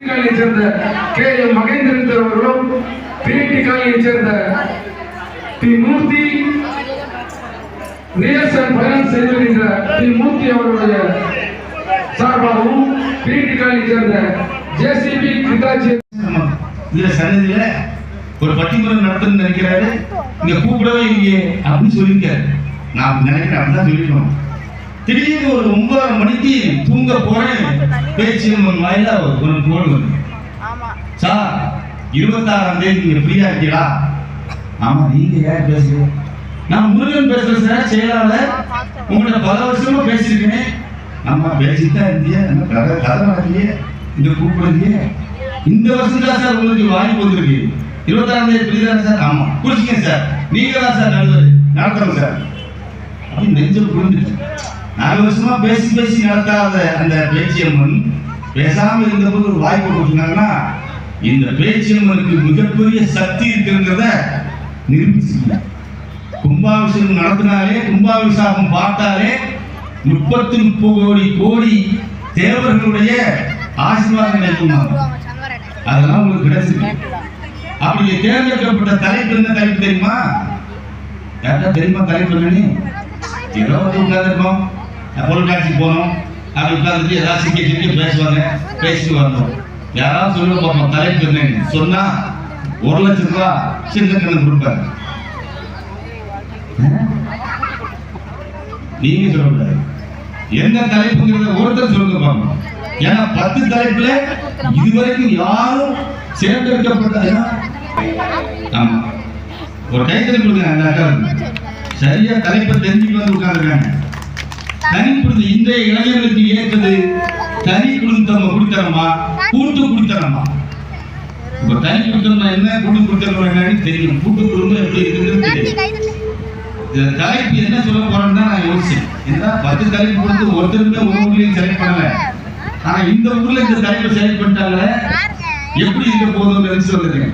காலனியை சேர்ந்த K M Mahendran அவர்களும் PID காலனியை சேர்ந்த T Murthy reals and finance செய்து வருகின்ற டி மூர்த்தி அவர்களுடைய சார்பாகவும் பிஐடி காலனியை சேர்ந்த ஜேசிபி கிருதாஜி இந்த சன்னதியில ஒரு பட்டிமன்றம் நடத்தணும்னு நினைக்கிறாரு. இங்க கூப்பிடவே இல்லையே அப்படின்னு சொல்லியிருக்காரு. நான் நினைக்கிறேன் அப்படிதான் சொல்லிக்கணும் திடீர்னு ஒரு ஒன்பதரை மணிக்கு தூங்க போறேன். பேச்சு வாயில ஒரு கோல் வருது சார் இருபத்தாறாம் தேதி நீங்க ஃப்ரீயா இருக்கீங்களா? ஆமா நீங்க யார் பேசுறீங்க நான் முருகன் பேசுறேன் சார் செயலாளர். உங்கள்ட்ட பல வருஷமா பேசியிருக்கேன். ஆமா பேசிட்டு தான் இருந்தியே. என்ன கதை கதை வரலையே இங்க கூப்பிடுறீங்க. இந்த வருஷம் தான் சார் உங்களுக்கு வாய்ப்பு வந்திருக்கு. இருபத்தாறாம் தேதி ஃப்ரீ தானே சார்? ஆமா. குறிச்சிங்க சார். நீங்க தான் சார் நடுவர் நடத்துறோம் சார். அப்படின்னு நெஞ்சம் புரிஞ்சுச்சு நாலு வருஷமா பேசி பேசி நடத்தாத அந்த பேச்சியம்மன் பேசாம இருந்தபோது ஒரு வாய்ப்பு கொடுத்துருந்தாங்கன்னா இந்த பேச்சியம்மனுக்கு மிகப்பெரிய சக்தி இருக்குங்கிறத நிரூபிச்சிருக்கீங்க. கும்பாபிஷேகம் நடத்தினாலே கும்பாபிஷேகம் பார்த்தாலே முப்பத்தி முப்பது கோடி கோடி தேவர்களுடைய ஆசீர்வாதம் கிடைக்குமாங்க அதெல்லாம் உங்களுக்கு கிடைச்சிருக்கு. அப்படி தேர்ந்தெடுக்கப்பட்ட தலைப்பு என்ன தலைப்பு தெரியுமா? யார்ட்டா தெரியுமா தலைப்பு என்னன்னு? ஏதோ வந்து உட்காந்துருக்கோம் பொருட்காட்சிக்கு போனோம். அப்படி உட்காந்துட்டு ஏதாவது சிக்க சிக்கி பேசுவாங்க. பேசிட்டு வந்தோம். யாராவது சொல்லுங்க பார்ப்போம் தலைப்பு என்னன்னு சொன்னா ஒரு லட்சம் ரூபா சின்ன கண்ணு கொடுப்பாரு நீங்க சொல்லக்கூடாது. என்ன தலைப்புங்கிறத ஒருத்தர் சொல்லுங்க பார்ப்போம் ஏன்னா பத்து தலைப்புல இதுவரைக்கும் யாரும் சேர்ந்தெடுக்கப்பட்ட ஆமா. ஒரு கைத்தறி கொடுங்க அந்த சரியா தலைப்பை தெரிஞ்சுட்டு வந்து தனி குடும்பம் இன்றைய இளைஞர்களுக்கு ஏற்றது தனி குடும்பம் குடித்தனமா கூட்டு குடித்தனமா இப்ப தனி குடுத்தம் என்ன? கூட்டு குடித்தனம் என்னன்னு தெரியும் கூட்டு குடும்பம் எப்படி இருக்குன்னு தெரியும் இந்த தலைப்பு என்ன சொல்ல போறேன்னு நான் யோசிச்சேன். ஏன்னா பத்து தலைப்பு கொடுத்து ஒருத்தருமே ஒரு ஊர்லயும் செலக்ட் பண்ணல. ஆனா இந்த ஊர்ல இந்த தலைப்பு செலக்ட் பண்ணிட்டாங்க எப்படி இருக்க போகுதுன்னு சொல்லுங்க.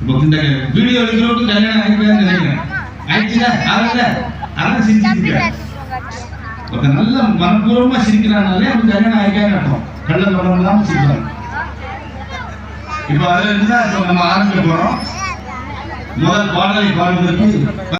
இப்போ இந்த வீடியோ எடுக்கிறவங்க கல்யாணம் ஆகிக்கலாம்னு நினைக்கிறேன். ஆயிடுச்சுல? ஆகல? அதான் சிரிச்சிருக்க ஒருத்த நல்ல மனப்பூர்வமா சிரிக்கிறானாலே அவன் கல்யாணம் ஆகிக்கான்னு அர்த்தம். கள்ள தொடர்பு இல்லாம சிரிக்கிறான். இப்ப அதுல இருந்து தான் இப்ப நம்ம ஆரம்பிக்க போறோம்? முதல் பாடலை பாடுவதற்கு